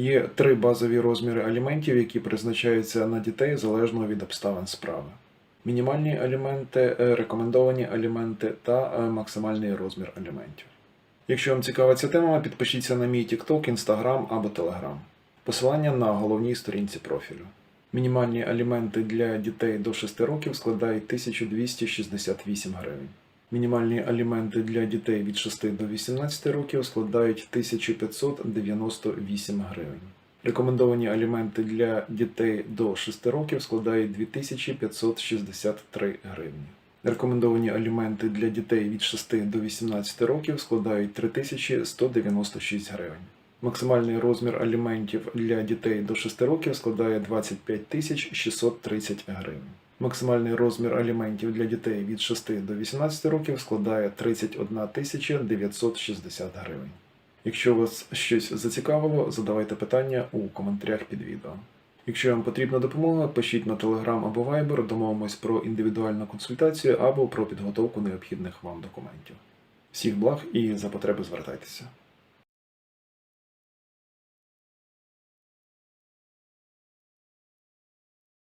Є три базові розміри аліментів, які призначаються на дітей залежно від обставин справи. Мінімальні аліменти, е, рекомендовані аліменти та е, максимальний розмір аліментів. Якщо вам цікава ця тема, підпишіться на мій TikTok, Instagram або Telegram. Посилання на головній сторінці профілю. Мінімальні аліменти для дітей до 6 років складають 1268 гривень. Мінімальні аліменти для дітей від 6 до 18 років складають 1598 гривень. Рекомендовані аліменти для дітей до 6 років складають 2563 гривні. Рекомендовані аліменти для дітей від 6 до 18 років складають 3196 гривень. Максимальний розмір аліментів для дітей до 6 років складає 25 630 гривень. Максимальний розмір аліментів для дітей від 6 до 18 років складає 31 960 гривень. Якщо вас щось зацікавило, задавайте питання у коментарях під відео. Якщо вам потрібна допомога, пишіть на Telegram або Viber, домовимось про індивідуальну консультацію або про підготовку необхідних вам документів. Всіх благ і за потреби звертайтеся.